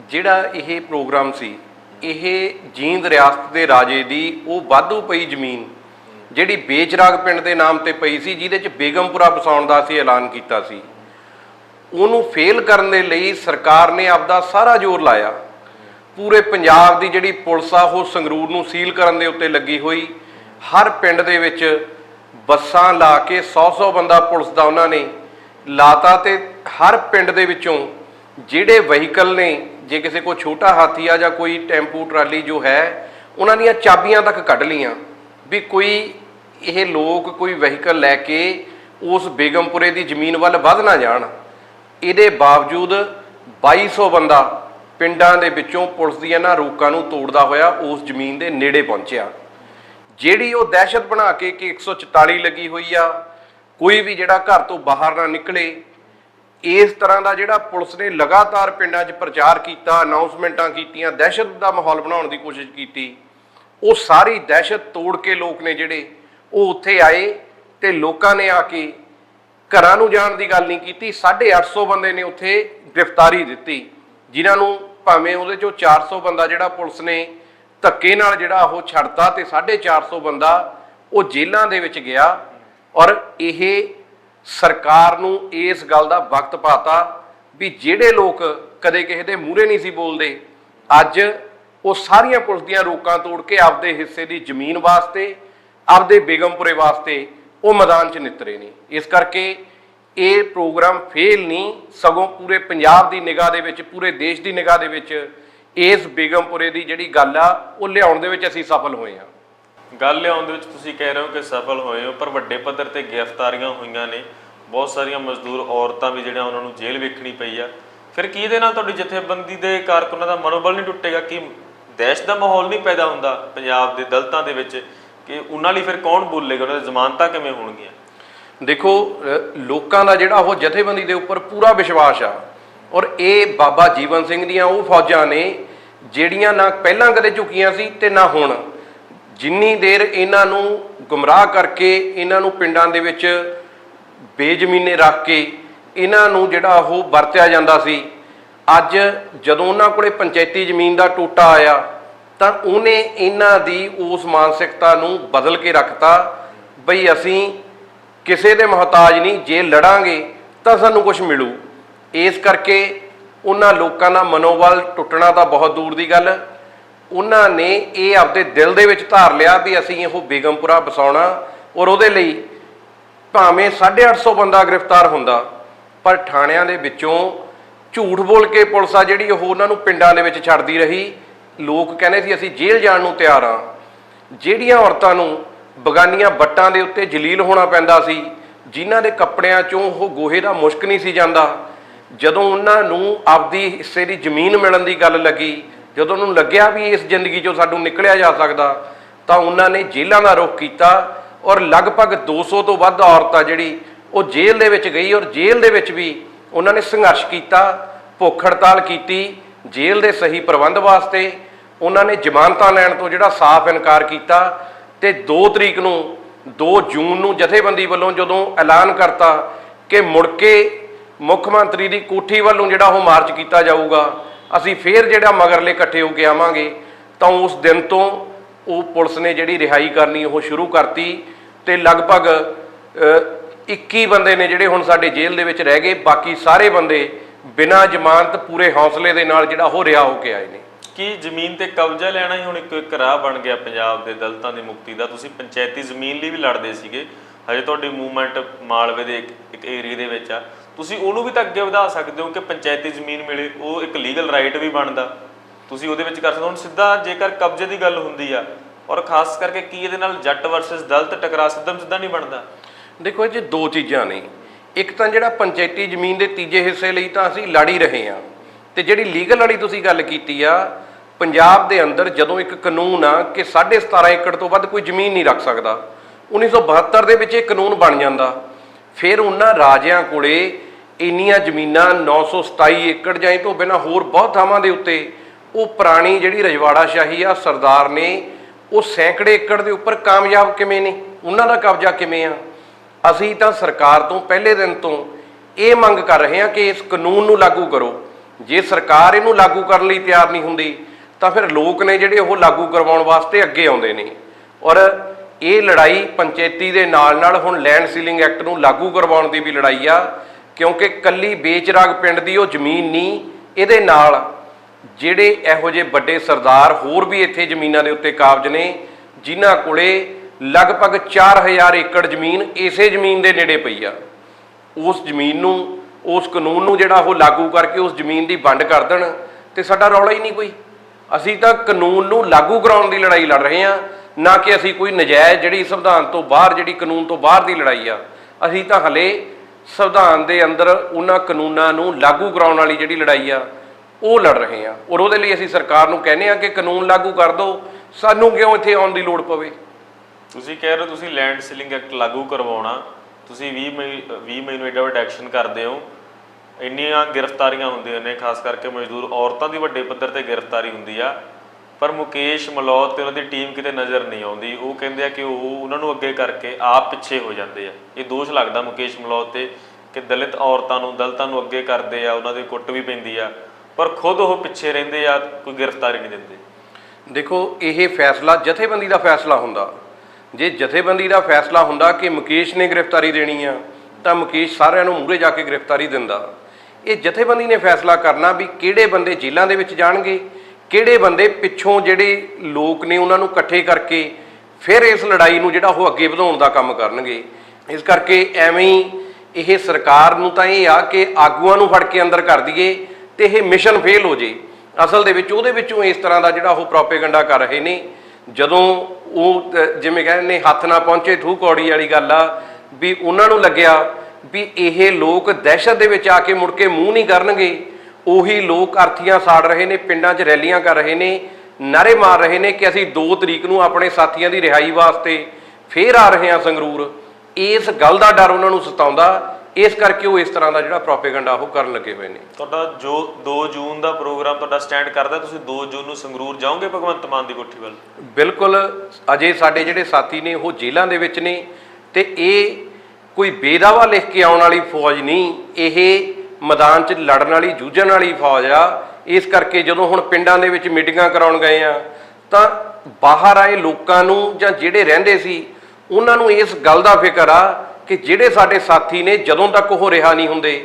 ਜਿਹੜਾ ਇਹ ਪ੍ਰੋਗਰਾਮ ਸੀ ਇਹ ਜੀਂਦ ਰਿਆਸਤ ਦੇ ਰਾਜੇ ਦੀ ਉਹ ਵਾਧੂ ਪਈ ਜ਼ਮੀਨ, ਜਿਹੜੀ ਬੇਚਰਾਗ ਪਿੰਡ ਦੇ ਨਾਮ ਤੇ ਪਈ ਸੀ, ਜਿਹਦੇ ਚ ਬੇਗਮਪੁਰਾ ਵਸਾਉਣ ਦਾ ਅਸੀਂ ਐਲਾਨ ਕੀਤਾ ਸੀ। ਉਹਨੂੰ ਫੇਲ ਕਰਨ ਦੇ ਲਈ ਸਰਕਾਰ ਨੇ ਆਪਦਾ ਸਾਰਾ ਜ਼ੋਰ ਲਾਇਆ। ਪੂਰੇ ਪੰਜਾਬ ਦੀ ਜਿਹੜੀ ਪੁਲਿਸ ਆ, ਉਹ ਸੰਗਰੂਰ ਨੂੰ ਸੀਲ ਕਰਨ ਦੇ ਉੱਤੇ ਲੱਗੀ ਹੋਈ। ਹਰ ਪਿੰਡ ਦੇ ਵਿੱਚ ਬੱਸਾਂ ਲਾ ਕੇ 100-100 ਬੰਦਾ ਪੁਲਿਸ ਦਾ ਉਹਨਾਂ ਨੇ ਲਾਤਾ ਤੇ ਹਰ ਪਿੰਡ ਦੇ ਵਿੱਚੋਂ ਜਿਹੜੇ ਵਹੀਕਲ ਨੇ, ਜੇ ਕਿਸੇ ਕੋ ਛੋਟਾ ਹਾਥੀ ਆ ਜਾਂ ਕੋਈ ਟੈਂਪੂ ਟਰਾਲੀ ਜੋ ਹੈ, ਉਹਨਾਂ ਦੀਆਂ ਚਾਬੀਆਂ ਤੱਕ ਕੱਢ ਲੀਆਂ ਵੀ ਕੋਈ ਇਹ ਲੋਕ, ਕੋਈ ਵਹੀਕਲ ਲੈ ਕੇ ਉਸ ਬੇਗਮਪੁਰੇ ਦੀ ਜ਼ਮੀਨ ਵੱਲ ਵੱਧ ਨਾ ਜਾਣ। ਇਹਦੇ ਬਾਵਜੂਦ 2200 ਬੰਦਾ ਪਿੰਡਾਂ ਦੇ ਵਿੱਚੋਂ ਪੁਲਿਸ ਦੀਆਂ ਨਾ ਰੋਕਾਂ ਨੂੰ ਤੋੜਦਾ ਹੋਇਆ ਉਸ ਜ਼ਮੀਨ ਦੇ ਨੇੜੇ ਪਹੁੰਚਿਆ। ਜਿਹੜੀ ਉਹ ਦਹਿਸ਼ਤ ਬਣਾ ਕੇ ਕਿ 144 ਲੱਗੀ ਹੋਈ ਆ, ਕੋਈ ਵੀ ਜਿਹੜਾ ਘਰ ਤੋਂ ਬਾਹਰ ਨਾ ਨਿਕਲੇ ਇਸ ਤਰ੍ਹਾਂ ਦਾ ਜਿਹੜਾ ਪੁਲਿਸ ਨੇ ਲਗਾਤਾਰ ਪਿੰਡਾਂ 'ਚ ਪ੍ਰਚਾਰ ਕੀਤਾ, ਅਨਾਉਂਸਮੈਂਟਾਂ ਕੀਤੀਆਂ, ਦਹਿਸ਼ਤ ਦਾ ਮਾਹੌਲ ਬਣਾਉਣ ਦੀ ਕੋਸ਼ਿਸ਼ ਕੀਤੀ, ਉਹ ਸਾਰੀ ਦਹਿਸ਼ਤ ਤੋੜ ਕੇ ਲੋਕ ਨੇ ਜਿਹੜੇ, ਉਹ ਉੱਥੇ ਆਏ ਤੇ ਲੋਕਾਂ ਨੇ ਆ ਕੇ ਘਰਾਂ ਨੂੰ ਜਾਣ ਦੀ ਗੱਲ ਨਹੀਂ ਕੀਤੀ। 850 ਬੰਦੇ ਨੇ ਉੱਥੇ ਗ੍ਰਿਫਤਾਰੀ ਦਿੱਤੀ, ਜਿਨ੍ਹਾਂ ਨੂੰ ਭਾਵੇਂ ਉਹਦੇ ਚੋਂ 400 ਬੰਦਾ ਜਿਹੜਾ ਪੁਲਿਸ ਨੇ ਧੱਕੇ ਨਾਲ ਜਿਹੜਾ ਉਹ ਛੱਡਤਾ ਤੇ 450 ਬੰਦਾ ਉਹ ਜੇਲ੍ਹਾਂ ਦੇ ਵਿੱਚ ਗਿਆ ਔਰ ਇਹ ਸਰਕਾਰ ਨੂੰ ਇਸ ਗੱਲ ਦਾ ਵਕਤ ਪਾਤਾ ਵੀ ਜਿਹੜੇ ਲੋਕ ਕਦੇ ਕਿਸੇ ਦੇ ਮੂਹਰੇ ਨਹੀਂ ਸੀ ਬੋਲਦੇ, ਅੱਜ ਉਹ ਸਾਰੀਆਂ ਪੁਲਿਸ ਦੀਆਂ ਰੋਕਾਂ ਤੋੜ ਕੇ ਆਪਦੇ ਹਿੱਸੇ ਦੀ ਜ਼ਮੀਨ ਵਾਸਤੇ, ਆਪਦੇ ਬੇਗਮਪੁਰੇ ਵਾਸਤੇ ਉਹ ਮੈਦਾਨ 'ਚ ਨਿਤਰੇ ਨੇ। ਇਸ ਕਰਕੇ ਇਹ ਪ੍ਰੋਗਰਾਮ ਫੇਲ ਨਹੀਂ, ਸਗੋਂ ਪੂਰੇ ਪੰਜਾਬ ਦੀ ਨਿਗਾਹ ਦੇ ਵਿੱਚ, ਪੂਰੇ ਦੇਸ਼ ਦੀ ਨਿਗਾਹ ਦੇ ਵਿੱਚ ਇਸ ਬੇਗਮਪੁਰੇ ਦੀ ਜਿਹੜੀ ਗੱਲ ਆ, ਉਹ ਲਿਆਉਣ ਦੇ ਵਿੱਚ ਅਸੀਂ ਸਫਲ ਹੋਏ ਹਾਂ। ਗੱਲ ਲਿਆਉਣ ਦੇ ਵਿੱਚ ਤੁਸੀਂ ਕਹਿ ਰਹੇ ਹੋ ਕਿ ਸਫਲ ਹੋਏ ਹੋ, ਪਰ ਵੱਡੇ ਪੱਧਰ ਤੇ ਗ੍ਰਿਫਤਾਰੀਆਂ ਹੋਈਆਂ ਨੇ। ਬਹੁਤ ਸਾਰੀਆਂ ਮਜ਼ਦੂਰ ਔਰਤਾਂ ਵੀ ਜਿਹੜੀਆਂ ਉਹਨਾਂ ਨੂੰ ਜੇਲ੍ਹ ਵੇਖਣੀ ਪਈ ਆ। ਫਿਰ ਕੀ ਇਹਦੇ ਨਾਲ ਤੁਹਾਡੀ ਜਥੇਬੰਦੀ ਦੇ ਕਾਰਕੁਨਾਂ ਦਾ ਮਨੋਬਲ ਨਹੀਂ ਟੁੱਟੇਗਾ? ਕਿ ਦਹਿਸ਼ਤ ਦਾ ਮਾਹੌਲ ਨਹੀਂ ਪੈਦਾ ਹੁੰਦਾ ਪੰਜਾਬ ਦੇ ਦਲਤਾਂ ਦੇ ਵਿੱਚ ਕਿ ਉਹਨਾਂ ਲਈ ਫਿਰ ਕੌਣ ਬੋਲੇਗਾ? ਉਹਨਾਂ ਦੀ ਜ਼ਮਾਨਤਾਂ ਕਿਵੇਂ ਹੋਣਗੀਆਂ? ਦੇਖੋ ਲੋਕਾਂ ਦਾ ਜਿਹੜਾ ਉਹ ਜਥੇਬੰਦੀ ਦੇ ਉੱਪਰ ਪੂਰਾ ਵਿਸ਼ਵਾਸ ਆ। ਔਰ ਇਹ ਬਾਬਾ ਜੀਵਨ ਸਿੰਘ ਦੀਆਂ ਉਹ ਫੌਜਾਂ ਨੇ, ਜਿਹੜੀਆਂ ਨਾ ਪਹਿਲਾਂ ਕਦੇ ਝੁਕੀਆਂ ਸੀ ਤੇ ਨਾ ਹੁਣ। ਜਿੰਨੀ ਦੇਰ ਇਹਨਾਂ ਨੂੰ ਗੁੰਮਰਾਹ ਕਰਕੇ ਇਹਨਾਂ ਨੂੰ ਪਿੰਡਾਂ ਦੇ ਵਿੱਚ ਬੇਜ਼ਮੀਨੇ ਰੱਖ ਕੇ ਇਹਨਾਂ ਨੂੰ ਜਿਹੜਾ ਉਹ ਵਰਤਿਆ ਜਾਂਦਾ ਸੀ, ਅੱਜ ਜਦੋਂ ਉਹਨਾਂ ਕੋਲੇ ਪੰਚਾਇਤੀ ਜ਼ਮੀਨ ਦਾ ਟੋਟਾ ਆਇਆ, ਤਾਂ ਉਹਨੇ ਇਹਨਾਂ ਦੀ ਉਸ ਮਾਨਸਿਕਤਾ ਨੂੰ ਬਦਲ ਕੇ ਰੱਖਤਾ, ਬਈ ਅਸੀਂ ਕਿਸੇ ਦੇ ਮਹਤਾਜ ਨਹੀਂ, ਜੇ ਲੜਾਂਗੇ ਤਾਂ ਸਾਨੂੰ ਕੁਝ ਮਿਲੂ। ਇਸ ਕਰਕੇ ਉਹਨਾਂ ਲੋਕਾਂ ਦਾ ਮਨੋਬਲ ਟੁੱਟਣਾ ਤਾਂ ਬਹੁਤ ਦੂਰ ਦੀ ਗੱਲ ਉਹਨਾਂ ਨੇ ਇਹ ਆਪਦੇ ਦਿਲ ਦੇ ਵਿੱਚ ਧਾਰ ਲਿਆ ਵੀ ਅਸੀਂ ਇਹ ਬੇਗਮਪੁਰਾ ਬਸਾਉਣਾ ਔਰ ਉਹਦੇ ਲਈ ਭਾਵੇਂ 850 ਬੰਦਾ ਗ੍ਰਿਫਤਾਰ ਹੁੰਦਾ, ਪਰ ਥਾਣਿਆਂ ਦੇ ਵਿੱਚੋਂ ਝੂਠ ਬੋਲ ਕੇ ਪੁਲਿਸ ਆ ਜਿਹੜੀ ਉਹ ਉਹਨਾਂ ਨੂੰ ਪਿੰਡਾਂ ਦੇ ਵਿੱਚ ਛੱਡਦੀ ਰਹੀ। ਲੋਕ ਕਹਿੰਦੇ ਸੀ, ਅਸੀਂ ਜੇਲ੍ਹ ਜਾਣ ਨੂੰ ਤਿਆਰ ਆ ਜਿਹੜੀਆਂ ਔਰਤਾਂ ਨੂੰ ਬਗਾਨੀਆਂ ਬੱਟਾਂ ਦੇ ਉੱਤੇ ਜਲੀਲ ਹੋਣਾ ਪੈਂਦਾ ਸੀ, ਜਿਨ੍ਹਾਂ ਦੇ ਕੱਪੜਿਆਂ ਚੋਂ ਉਹ ਗੋਹੇ ਦਾ ਮੁਸ਼ਕ ਨਹੀਂ ਸੀ ਜਾਂਦਾ, ਜਦੋਂ ਉਹਨਾਂ ਨੂੰ ਆਪਦੀ ਹਿੱਸੇ ਦੀ ਜ਼ਮੀਨ ਮਿਲਣ ਦੀ ਗੱਲ ਲੱਗੀ ਜਦੋਂ ਉਹਨੂੰ ਲੱਗਿਆ ਵੀ ਇਸ ਜ਼ਿੰਦਗੀ ਚੋਂ ਸਾਨੂੰ ਨਿਕਲਿਆ ਜਾ ਸਕਦਾ, ਤਾਂ ਉਹਨਾਂ ਨੇ ਜੇਲ੍ਹਾਂ ਦਾ ਰੁਖ ਕੀਤਾ ਔਰ ਲਗਭਗ 200 ਤੋਂ ਵੱਧ ਔਰਤਾਂ ਜਿਹੜੀ ਉਹ ਜੇਲ੍ਹ ਦੇ ਵਿੱਚ ਗਈ ਔਰ ਜੇਲ੍ਹ ਦੇ ਵਿੱਚ ਵੀ ਉਹਨਾਂ ਨੇ ਸੰਘਰਸ਼ ਕੀਤਾ, ਭੁੱਖ ਹੜਤਾਲ ਕੀਤੀ, ਜੇਲ੍ਹ ਦੇ ਸਹੀ ਪ੍ਰਬੰਧ ਵਾਸਤੇ ਉਹਨਾਂ ਨੇ ਜ਼ਮਾਨਤਾਂ ਲੈਣ ਤੋਂ ਜਿਹੜਾ ਸਾਫ਼ ਇਨਕਾਰ ਕੀਤਾ ਤੇ 2 ਤਰੀਕ ਨੂੰ 2 ਜੂਨ ਨੂੰ ਜਥੇਬੰਦੀ ਵੱਲੋਂ ਜਦੋਂ ਐਲਾਨ ਕਰਤਾ ਕਿ ਮੁੜ ਕੇ ਮੁੱਖ ਮੰਤਰੀ ਦੀ ਕੋਠੀ ਵੱਲੋਂ ਜਿਹੜਾ ਉਹ ਮਾਰਚ ਕੀਤਾ ਜਾਊਗਾ ਅਸੀਂ ਫੇਰ ਜਿਹੜਾ ਮਗਰਲੇ ਇਕੱਠੇ ਹੋ ਕੇ ਆਵਾਂਗੇ ਤਾਂ ਉਸ ਦਿਨ ਤੋਂ ਉਹ ਪੁਲਿਸ ਨੇ ਜਿਹੜੀ ਰਿਹਾਈ ਕਰਨੀ ਉਹ ਸ਼ੁਰੂ ਕਰਤੀ ਤੇ ਲਗਭਗ ਅ, 21 ਬੰਦੇ ਨੇ ਜਿਹੜੇ ਹੁਣ ਸਾਡੇ ਜੇਲ੍ਹ ਦੇ ਵਿੱਚ ਰਹਿ ਗਏ ਬਾਕੀ ਸਾਰੇ ਬੰਦੇ ਬਿਨਾਂ ਜ਼ਮਾਨਤ ਪੂਰੇ ਹੌਸਲੇ ਦੇ ਨਾਲ ਜਿਹੜਾ ਉਹ ਰਿਹਾ ਹੋ ਕੇ ਆਏ ਨੇ। ਕੀ ਜ਼ਮੀਨ ਤੇ ਕਬਜ਼ਾ ਲੈਣਾ ਹੀ ਹੁਣ ਇੱਕ ਇੱਕ ਰਾਹ ਬਣ ਗਿਆ ਪੰਜਾਬ ਦੇ ਦਲਤਾਂ ਦੀ ਮੁਕਤੀ ਦਾ? ਤੁਸੀਂ ਪੰਚਾਇਤੀ ਜ਼ਮੀਨ ਲਈ ਵੀ ਲੜਦੇ ਸੀਗੇ। ਹਜੇ ਤੁਹਾਡੀ ਮੂਵਮੈਂਟ ਮਾਲਵੇ ਦੇ ਇੱਕ- ਇੱਕ ਏਰੀਆ ਦੇ ਵਿੱਚ ਆ। ਤੁਸੀਂ ਉਹਨੂੰ ਵੀ ਤਾਂ ਅੱਗੇ ਵਧਾ ਸਕਦੇ ਹੋ ਕਿ ਪੰਚਾਇਤੀ ਜ਼ਮੀਨ ਮਿਲੇ, ਉਹ ਇੱਕ ਲੀਗਲ ਰਾਈਟ ਵੀ ਬਣਦਾ। ਤੁਸੀਂ ਉਹਦੇ ਵਿੱਚ ਕਰ ਸਕਦੇ ਹੋ। ਹੁਣ ਸਿੱਧਾ ਜੇਕਰ ਕਬਜ਼ੇ ਦੀ ਗੱਲ ਹੁੰਦੀ ਆ, ਔਰ ਖਾਸ ਕਰਕੇ ਕੀ ਇਹਦੇ ਨਾਲ ਜੱਟ ਵਰਸਸ ਦਲਤ ਟਕਰਾ ਸਿੱਧਮ ਸਿੱਧਾ ਨਹੀਂ ਬਣਦਾ। ਦੇਖੋ ਇਹ ਜੇ, ਦੋ ਚੀਜ਼ਾਂ ਨੇ। ਇੱਕ ਤਾਂ ਜਿਹੜਾ ਪੰਚਾਇਤੀ ਜ਼ਮੀਨ ਦੇ ਤੀਜੇ ਹਿੱਸੇ ਲਈ ਤਾਂ ਅਸੀਂ ਲੜ ਹੀ ਰਹੇ ਹਾਂ। ਤੇ ਜਿਹੜੀ ਲੀਗਲ ਵਾਲੀ ਤੁਸੀਂ ਗੱਲ ਕੀਤੀ ਆ, ਪੰਜਾਬ ਦੇ ਅੰਦਰ ਜਦੋਂ ਇੱਕ ਕਾਨੂੰਨ ਆ ਕਿ 17.5 ਏਕੜ ਤੋਂ ਵੱਧ ਕੋਈ ਜ਼ਮੀਨ ਨਹੀਂ ਰੱਖ ਸਕਦਾ 1972 ਦੇ ਵਿੱਚ ਇਹ ਕਾਨੂੰਨ ਬਣ ਜਾਂਦਾ। ਫਿਰ ਉਹਨਾਂ ਰਾਜਿਆਂ ਕੋਲੇ ਇੰਨੀਆਂ ਜ਼ਮੀਨਾਂ 927 ਏਕੜ ਜਾਂ ਇਹ ਤੋਂ ਬਿਨਾਂ ਹੋਰ ਬਹੁਤ ਥਾਵਾਂ ਦੇ ਉੱਤੇ ਉਹ ਪੁਰਾਣੀ ਜਿਹੜੀ ਰਜਵਾੜਾ ਸ਼ਾਹੀ ਆ ਸਰਦਾਰ ਨੇ, ਉਹ ਸੈਂਕੜੇ ਏਕੜ ਦੇ ਉੱਪਰ ਕਾਮਯਾਬ ਕਿਵੇਂ ਨੇ? ਉਹਨਾਂ ਦਾ ਕਬਜ਼ਾ ਕਿਵੇਂ ਆ? ਅਸੀਂ ਤਾਂ ਸਰਕਾਰ ਤੋਂ ਪਹਿਲੇ ਦਿਨ ਤੋਂ ਇਹ ਮੰਗ ਕਰ ਰਹੇ ਹਾਂ ਕਿ ਇਸ ਕਾਨੂੰਨ ਨੂੰ ਲਾਗੂ ਕਰੋ। ਜੇ ਸਰਕਾਰ ਇਹਨੂੰ ਲਾਗੂ ਕਰਨ ਲਈ ਤਿਆਰ ਨਹੀਂ ਹੁੰਦੀ, ਤਾਂ ਫਿਰ ਲੋਕ ਨੇ ਜਿਹੜੇ ਉਹ ਲਾਗੂ ਕਰਵਾਉਣ ਵਾਸਤੇ ਅੱਗੇ ਆਉਂਦੇ ਨੇ। ਔਰ ਇਹ ਲੜਾਈ ਪੰਚਾਇਤੀ ਦੇ ਨਾਲ ਨਾਲ ਹੁਣ ਲੈਂਡ ਸੀਲਿੰਗ ਐਕਟ ਨੂੰ ਲਾਗੂ ਕਰਵਾਉਣ ਦੀ ਵੀ ਲੜਾਈ ਆ। ਕਿਉਂਕਿ ਕੱਲੀ ਬੇਚਰਾਗ ਪਿੰਡ ਦੀ ਉਹ ਜ਼ਮੀਨ ਨਹੀਂ, ਇਹਦੇ ਨਾਲ ਜਿਹੜੇ ਇਹੋ ਜਿਹੇ ਵੱਡੇ ਸਰਦਾਰ ਹੋਰ ਵੀ ਇੱਥੇ ਜ਼ਮੀਨਾਂ ਦੇ ਉੱਤੇ ਕਾਬਜ ਨੇ, ਜਿਨ੍ਹਾਂ ਕੋਲੇ ਲਗਭਗ 4000 ਏਕੜ ਜ਼ਮੀਨ ਇਸੇ ਜ਼ਮੀਨ ਦੇ ਨੇੜੇ ਪਈ ਆ। ਉਸ ਜ਼ਮੀਨ ਨੂੰ, ਉਸ ਕਾਨੂੰਨ ਨੂੰ ਜਿਹੜਾ ਉਹ ਲਾਗੂ ਕਰਕੇ ਉਸ ਜ਼ਮੀਨ ਦੀ ਵੰਡ ਕਰ ਦੇਣ ਤੇ ਸਾਡਾ ਰੌਲਾ ਹੀ ਨਹੀਂ ਕੋਈ। ਅਸੀਂ ਤਾਂ ਕਾਨੂੰਨ ਨੂੰ ਲਾਗੂ ਕਰਾਉਣ ਦੀ ਲੜਾਈ ਲੜ ਰਹੇ ਹਾਂ, ਨਾ ਕਿ ਅਸੀਂ ਕੋਈ ਨਜਾਇਜ਼ ਜਿਹੜੀ ਸੰਵਿਧਾਨ ਤੋਂ ਬਾਹਰ, ਜਿਹੜੀ ਕਾਨੂੰਨ ਤੋਂ ਬਾਹਰ ਦੀ ਲੜਾਈ ਆ। ਅਸੀਂ ਤਾਂ ਹਲੇ ਸੰਵਿਧਾਨ ਦੇ ਅੰਦਰ ਉਹਨਾਂ ਕਾਨੂੰਨਾਂ ਨੂੰ ਲਾਗੂ ਕਰਾਉਣ ਵਾਲੀ ਜਿਹੜੀ ਲੜਾਈ ਆ, ਉਹ ਲੜ ਰਹੇ ਹਾਂ ਔਰ ਉਹਦੇ ਲਈ ਅਸੀਂ ਸਰਕਾਰ ਨੂੰ ਕਹਿੰਦੇ ਆ ਕਿ ਕਾਨੂੰਨ ਲਾਗੂ ਕਰ ਦਿਓ, ਸਾਨੂੰ ਕਿਉਂ ਇੱਥੇ ਆਉਣ ਦੀ ਲੋੜ ਪਵੇ? ਤੁਸੀਂ ਕਹਿ ਰਹੇ ਹੋ ਤੁਸੀਂ ਲੈਂਡ ਸੀਲਿੰਗ ਐਕਟ ਲਾਗੂ ਕਰਵਾਉਣਾ, ਤੁਸੀਂ 20 ਮਈ 20 ਮਈ ਨੂੰ ਐਡਾ ਵੱਡਾ ਐਕਸ਼ਨ ਕਰਦੇ ਹੋ। ਇੰਨੀਆਂ ਗ੍ਰਿਫਤਾਰੀਆਂ ਹੁੰਦੀਆਂ ਨੇ, ਖਾਸ ਕਰਕੇ ਮਜ਼ਦੂਰ ਔਰਤਾਂ ਦੀ ਵੱਡੇ ਪੱਧਰ ਤੇ ਗ੍ਰਿਫਤਾਰੀ ਹੁੰਦੀ ਆ। ਪਰ ਮੁਕੇਸ਼ ਮਲੌਤ ਤੇ ਉਹਨਾਂ ਦੀ ਟੀਮ ਕਿਤੇ ਨਜ਼ਰ ਨਹੀਂ ਆਉਂਦੀ। ਉਹ ਕਹਿੰਦੇ ਆ ਕਿ ਉਹ ਉਹਨਾਂ ਨੂੰ ਅੱਗੇ ਕਰਕੇ ਆਪ ਪਿੱਛੇ ਹੋ ਜਾਂਦੇ ਆ। ਇਹ ਦੋਸ਼ ਲੱਗਦਾ ਮੁਕੇਸ਼ ਮਲੌਤ ਤੇ ਕਿ ਦਲਿਤ ਔਰਤਾਂ ਨੂੰ, ਦਲਿਤਾਂ ਨੂੰ ਅੱਗੇ ਕਰਦੇ ਆ, ਉਹਨਾਂ ਦੀ ਕੁੱਟ ਵੀ ਪੈਂਦੀ ਆ। ਪਰ ਖੁਦ ਉਹ ਪਿੱਛੇ ਰਹਿੰਦੇ ਆ, ਕੋਈ ਗ੍ਰਿਫਤਾਰੀ ਨਹੀਂ ਦਿੰਦੇ। ਦੇਖੋ, ਇਹ ਫੈਸਲਾ ਜਥੇਬੰਦੀ ਦਾ ਫੈਸਲਾ ਹੁੰਦਾ। ਜੇ ਜਥੇਬੰਦੀ ਦਾ ਫੈਸਲਾ ਹੁੰਦਾ ਕਿ ਮੁਕੇਸ਼ ਨੇ ਗ੍ਰਿਫਤਾਰੀ ਦੇਣੀ ਆ, ਤਾਂ ਮੁਕੇਸ਼ ਸਾਰਿਆਂ ਨੂੰ ਮੂਹਰੇ ਜਾ ਕੇ ਗ੍ਰਿਫਤਾਰੀ ਦਿੰਦਾ। ਇਹ ਜਥੇਬੰਦੀ ਨੇ ਫੈਸਲਾ ਕਰਨਾ ਵੀ ਕਿਹੜੇ ਬੰਦੇ ਜੇਲ੍ਹਾਂ ਦੇ ਵਿੱਚ ਜਾਣਗੇ ਕਿਹੜੇ ਬੰਦੇ ਪਿੱਛੋਂ ਜਿਹੜੇ ਲੋਕ ਨੇ ਉਹਨਾਂ ਨੂੰ ਇਕੱਠੇ ਕਰਕੇ ਫਿਰ ਇਸ ਲੜਾਈ ਨੂੰ ਜਿਹੜਾ ਉਹ ਅੱਗੇ ਵਧਾਉਣ ਦਾ ਕੰਮ ਕਰਨਗੇ। ਇਸ ਕਰਕੇ ਐਵੇਂ ਹੀ ਇਹ ਸਰਕਾਰ ਨੂੰ ਤਾਂ ਇਹ ਆ ਕਿ ਆਗੂਆਂ ਨੂੰ ਫੜ ਕੇ ਅੰਦਰ ਕਰ ਦਈਏ ਤੇ ਇਹ ਮਿਸ਼ਨ ਫੇਲ ਹੋ ਜੇ। ਅਸਲ ਦੇ ਵਿੱਚ ਉਹਦੇ ਵਿੱਚੋਂ ਇਸ ਤਰ੍ਹਾਂ ਦਾ ਜਿਹੜਾ ਉਹ ਪ੍ਰੋਪੇਗੈਂਡਾ ਕਰ ਰਹੇ ਨੇ। ਜਦੋਂ ਉਹ ਜਿਵੇਂ ਕਹਿੰਦੇ ਨੇ ਹੱਥ ਨਾ ਪਹੁੰਚੇ ਥੂ ਕੌੜੀ ਵਾਲੀ ਗੱਲ ਆ ਵੀ ਉਹਨਾਂ ਨੂੰ ਲੱਗਿਆ ਵੀ ਇਹ ਲੋਕ ਦਹਿਸ਼ਤ ਦੇ ਵਿੱਚ ਆ ਕੇ ਮੁੜ ਕੇ ਮੂੰਹ ਨਹੀਂ ਕਰਨਗੇ। ਉਹੀ ਲੋਕ ਅਰਥੀਆਂ ਸਾੜ ਰਹੇ ਨੇ ਪਿੰਡਾਂ 'ਚ ਰੈਲੀਆਂ ਕਰ ਰਹੇ ਨੇ ਨਾਰੇ ਮਾਰ ਰਹੇ ਨੇ ਕਿ ਅਸੀਂ 2 ਤਰੀਕ ਨੂੰ ਆਪਣੇ ਸਾਥੀਆਂ ਦੀ ਰਿਹਾਈ ਵਾਸਤੇ ਫੇਰ ਆ ਰਹੇ ਹਾਂ ਸੰਗਰੂਰ। ਇਸ ਗੱਲ ਦਾ ਡਰ ਉਹਨਾਂ ਨੂੰ ਸਤਾਉਂਦਾ ਇਸ ਕਰਕੇ ਉਹ ਇਸ ਤਰ੍ਹਾਂ ਦਾ ਜਿਹੜਾ ਪ੍ਰੋਪੇਗੈਂਡਾ ਉਹ ਕਰਨ ਲੱਗੇ ਹੋਏ ਨੇ। ਤੁਹਾਡਾ ਜੋ 2 ਜੂਨ ਦਾ ਪ੍ਰੋਗਰਾਮ ਤੁਹਾਡਾ ਸਟੈਂਡ ਕਰਦਾ ਤੁਸੀਂ 2 ਜੂਨ ਨੂੰ ਸੰਗਰੂਰ ਜਾਓਗੇ ਭਗਵੰਤ ਮਾਨ ਦੀ ਕੋਠੀ ਵੱਲ? ਬਿਲਕੁਲ ਅਜੇ ਸਾਡੇ ਜਿਹੜੇ ਸਾਥੀ ਨੇ ਉਹ ਜੇਲ੍ਹਾਂ ਦੇ ਵਿੱਚ ਨੇ ਤੇ ਇਹ ਕੋਈ ਬੇਦਾਵਾ ਲਿਖ ਕੇ ਆਉਣ ਵਾਲੀ ਫੌਜ ਨਹੀਂ ਇਹ ਮੈਦਾਨ 'ਚ ਲੜਨ ਵਾਲੀ, ਜੂਝਣ ਵਾਲੀ ਫੌਜ ਆ। ਇਸ ਕਰਕੇ ਜਦੋਂ ਹੁਣ ਪਿੰਡਾਂ ਦੇ ਵਿੱਚ ਮੀਟਿੰਗਾਂ ਕਰਾਉਣ ਗਏ ਆ, ਤਾਂ ਬਾਹਰ ਆਏ ਲੋਕਾਂ ਨੂੰ ਜਾਂ ਜਿਹੜੇ ਰਹਿੰਦੇ ਸੀ, ਉਹਨਾਂ ਨੂੰ ਇਸ ਗੱਲ ਦਾ ਫਿਕਰ ਆ ਕਿ ਜਿਹੜੇ ਸਾਡੇ ਸਾਥੀ ਨੇ ਜਦੋਂ ਤੱਕ ਉਹ ਰਿਹਾ ਨਹੀਂ ਹੁੰਦੇ,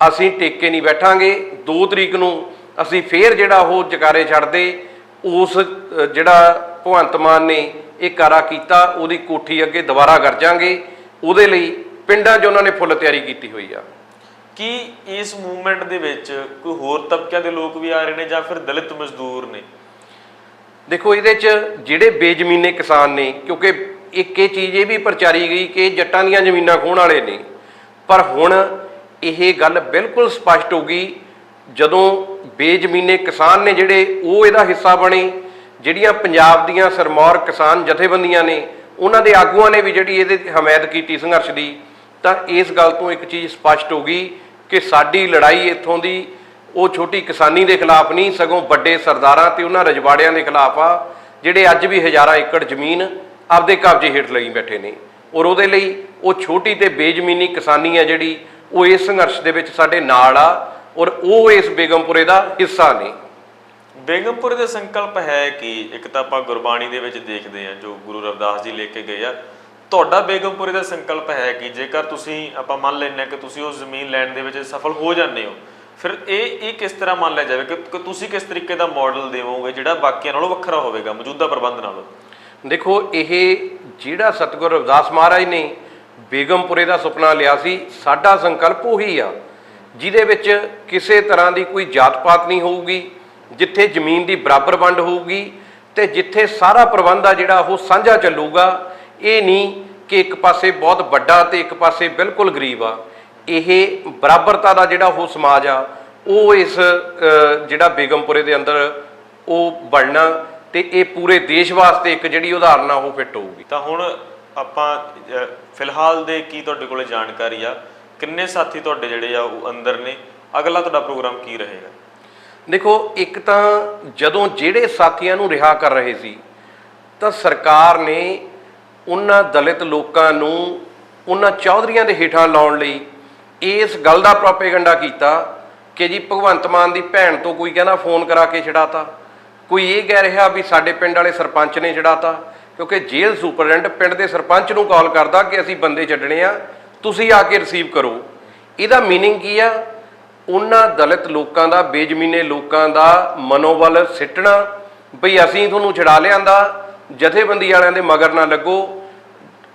ਅਸੀਂ ਟੇਕੇ ਨਹੀਂ ਬੈਠਾਂਗੇ। 2 ਤਰੀਕ ਨੂੰ ਅਸੀਂ ਫੇਰ ਜਿਹੜਾ ਉਹ ਜਕਾਰੇ ਛੱਡਦੇ, ਉਸ ਜਿਹੜਾ ਭਗਵੰਤ ਮਾਨ ਨੇ ਇਹ ਕਾਰਾ ਕੀਤਾ, ਉਹਦੀ ਕੋਠੀ ਅੱਗੇ ਦੁਬਾਰਾ ਗਰਜਾਂਗੇ ਉਹਦੇ ਲਈ ਪਿੰਡਾਂ 'ਚ ਉਹਨਾਂ ਨੇ ਫੁੱਲ ਤਿਆਰੀ ਕੀਤੀ ਹੋਈ ਆ। ਕੀ ਇਸ ਮੂਵਮੈਂਟ ਦੇ ਵਿੱਚ ਕੋਈ ਹੋਰ ਤਬਕਿਆਂ ਦੇ ਲੋਕ ਵੀ ਆ ਰਹੇ ਨੇ ਜਾਂ ਫਿਰ ਦਲਿਤ ਮਜ਼ਦੂਰ ਨੇ? ਦੇਖੋ, ਇਹਦੇ 'ਚ ਜਿਹੜੇ ਬੇਜ਼ਮੀਨੇ ਕਿਸਾਨ ਨੇ, ਕਿਉਂਕਿ ਇੱਕ ਇਹ ਚੀਜ਼ ਇਹ ਵੀ ਪ੍ਰਚਾਰੀ ਗਈ ਕਿ ਜੱਟਾਂ ਦੀਆਂ ਜ਼ਮੀਨਾਂ ਖੋਹਣ ਵਾਲੇ ਨੇ। ਪਰ ਹੁਣ ਇਹ ਗੱਲ ਬਿਲਕੁਲ ਸਪਸ਼ਟ ਹੋ ਗਈ, ਜਦੋਂ ਬੇਜ਼ਮੀਨੇ ਕਿਸਾਨ ਨੇ ਜਿਹੜੇ, ਉਹ ਇਹਦਾ ਹਿੱਸਾ ਬਣੇ, ਜਿਹੜੀਆਂ ਪੰਜਾਬ ਦੀਆਂ ਸਰਮੌਰ ਕਿਸਾਨ ਜਥੇਬੰਦੀਆਂ ਨੇ, ਉਹਨਾਂ ਦੇ ਆਗੂਆਂ ਨੇ ਵੀ ਜਿਹੜੀ ਇਹਦੇ ਹਮਾਇਤ ਕੀਤੀ ਸੰਘਰਸ਼ ਦੀ, ਤਾਂ ਇਸ ਗੱਲ ਤੋਂ ਇੱਕ ਚੀਜ਼ ਸਪਸ਼ਟ ਹੋ ਗਈ ਕਿ ਸਾਡੀ ਲੜਾਈ ਇੱਥੋਂ ਦੀ ਉਹ ਛੋਟੀ ਕਿਸਾਨੀ ਦੇ ਖਿਲਾਫ ਨਹੀਂ, ਸਗੋਂ ਵੱਡੇ ਸਰਦਾਰਾਂ ਤੇ ਉਹਨਾਂ ਰਜਵਾੜਿਆਂ ਦੇ ਖਿਲਾਫ ਆ, ਜਿਹੜੇ ਅੱਜ ਵੀ ਹਜ਼ਾਰਾਂ ਏਕੜ ਜ਼ਮੀਨ ਆਪਦੇ ਕਬਜ਼ੇ ਹੇਠ ਲਈ ਬੈਠੇ ਨੇ। ਔਰ ਉਹਦੇ ਲਈ ਉਹ ਛੋਟੀ ਤੇ ਬੇਜ਼ਮੀਨੀ ਕਿਸਾਨੀ ਆ ਜਿਹੜੀ, ਉਹ ਇਸ ਸੰਘਰਸ਼ ਦੇ ਵਿੱਚ ਸਾਡੇ ਨਾਲ ਆ, ਔਰ ਉਹ ਇਸ ਬੇਗਮਪੁਰੇ ਦਾ ਹਿੱਸਾ ਨੇ। ਬੇਗਮਪੁਰ ਦੇ ਸੰਕਲਪ ਹੈ ਕਿ ਇੱਕ ਤਾਂ ਆਪਾਂ ਗੁਰਬਾਣੀ ਦੇ ਵਿੱਚ ਦੇਖਦੇ ਹਾਂ, ਜੋ ਗੁਰੂ ਰਵਿਦਾਸ ਜੀ ਲੈ ਕੇ ਗਏ ਆ ਤੁਹਾਡਾ ਬੇਗਮਪੁਰੇ ਦਾ ਸੰਕਲਪ ਹੈ ਕਿ ਜੇਕਰ ਤੁਸੀਂ, ਆਪਾਂ ਮੰਨ ਲੈਂਦੇ ਹਾਂ ਕਿ ਤੁਸੀਂ ਉਹ ਜ਼ਮੀਨ ਲੈਣ ਦੇ ਵਿੱਚ ਸਫਲ ਹੋ ਜਾਂਦੇ ਹੋ, ਫਿਰ ਇਹ ਇਹ ਕਿਸ ਤਰ੍ਹਾਂ ਮੰਨ ਲਿਆ ਜਾਵੇ ਕਿ ਤੁਸੀਂ ਕਿਸ ਤਰੀਕੇ ਦਾ ਮਾਡਲ ਦੇਵੋਗੇ ਜਿਹੜਾ ਬਾਕੀਆਂ ਨਾਲੋਂ ਵੱਖਰਾ ਹੋਵੇਗਾ, ਮੌਜੂਦਾ ਪ੍ਰਬੰਧ ਨਾਲੋਂ? ਦੇਖੋ, ਇਹ ਜਿਹੜਾ ਸਤਿਗੁਰ ਰਵਿਦਾਸ ਮਹਾਰਾਜ ਨੇ ਬੇਗਮਪੁਰੇ ਦਾ ਸੁਪਨਾ ਲਿਆ ਸੀ, ਸਾਡਾ ਸੰਕਲਪ ਉਹੀ ਆ, ਜਿਹਦੇ ਵਿੱਚ ਕਿਸੇ ਤਰ੍ਹਾਂ ਦੀ ਕੋਈ ਜਾਤ ਪਾਤ ਨਹੀਂ ਹੋਊਗੀ, ਜਿੱਥੇ ਜ਼ਮੀਨ ਦੀ ਬਰਾਬਰ ਵੰਡ ਹੋਊਗੀ ਤੇ ਜਿੱਥੇ ਸਾਰਾ ਪ੍ਰਬੰਧ ਆ ਜਿਹੜਾ ਉਹ ਸਾਂਝਾ ਚੱਲੂਗਾ ਇਹ ਨਹੀਂ ਕਿ ਇੱਕ ਪਾਸੇ ਬਹੁਤ ਵੱਡਾ ਤੇ ਇੱਕ ਪਾਸੇ ਬਿਲਕੁਲ ਗਰੀਬ ਆ। ਇਹ ਬਰਾਬਰਤਾ ਦਾ ਜਿਹੜਾ ਉਹ ਸਮਾਜ ਆ ਉਹ ਇਸ ਜਿਹੜਾ ਬੇਗਮਪੁਰੇ ਦੇ ਅੰਦਰ ਉਹ ਬਣਨਾ ਤੇ ਇਹ ਪੂਰੇ ਦੇਸ਼ ਵਾਸਤੇ ਇੱਕ ਜਿਹੜੀ ਉਦਾਹਰਨ ਆ ਉਹ ਫਿੱਟ ਹੋਊਗੀ। ਤਾਂ ਹੁਣ ਆਪਾਂ ਫਿਲਹਾਲ ਦੇ ਕੀ ਤੁਹਾਡੇ ਕੋਲੇ ਜਾਣਕਾਰੀ ਆ? ਕਿੰਨੇ ਸਾਥੀ ਤੁਹਾਡੇ ਜਿਹੜੇ ਆ ਉਹ ਅੰਦਰ ਨੇ? ਅਗਲਾ ਤੁਹਾਡਾ ਪ੍ਰੋਗਰਾਮ ਕੀ ਰਹੇਗਾ? ਦੇਖੋ ਇੱਕ ਤਾਂ ਜਦੋਂ ਜਿਹੜੇ ਸਾਥੀਆਂ ਨੂੰ ਰਿਹਾ ਕਰ ਰਹੇ ਸੀ ਤਾਂ ਸਰਕਾਰ ਨੇ ਉਹਨਾਂ ਦਲਿਤ ਲੋਕਾਂ ਨੂੰ, ਉਹਨਾਂ ਚੌਧਰੀਆਂ ਦੇ ਹੇਠਾਂ ਲਾਉਣ ਲਈ ਇਸ ਗੱਲ ਦਾ ਪ੍ਰੋਪੇਗੈਂਡਾ ਕੀਤਾ ਕਿ ਜੀ ਭਗਵੰਤ ਮਾਨ ਦੀ ਭੈਣ ਤੋਂ ਕੋਈ ਕਹਿੰਦਾ ਫੋਨ ਕਰਾ ਕੇ ਛਡਾਤਾ। ਕੋਈ ਇਹ ਕਹਿ ਰਿਹਾ ਵੀ ਸਾਡੇ ਪਿੰਡ ਵਾਲੇ ਸਰਪੰਚ ਨੇ ਛਡਾਤਾ, ਕਿਉਂਕਿ ਜੇਲ੍ਹ ਸੁਪਰਡੈਂਟ ਪਿੰਡ ਦੇ ਸਰਪੰਚ ਨੂੰ ਕਾਲ ਕਰਦਾ ਕਿ ਅਸੀਂ ਬੰਦੇ ਛੱਡਣੇ ਆ, ਤੁਸੀਂ ਆ ਕੇ ਰਿਸੀਵ ਕਰੋ। ਇਹਦਾ ਮੀਨਿੰਗ ਕੀ ਆ? ਉਹਨਾਂ ਦਲਿਤ ਲੋਕਾਂ ਦਾ, ਬੇਜ਼ਮੀਨੇ ਲੋਕਾਂ ਦਾ ਮਨੋਬਲ ਸਿੱਟਣਾ, ਬਈ ਅਸੀਂ ਤੁਹਾਨੂੰ ਛਡਾ ਲਿਆਂਦਾ, ਜਥੇਬੰਦੀ ਵਾਲਿਆਂ ਦੇ ਮਗਰ ਨਾ ਲੱਗੋ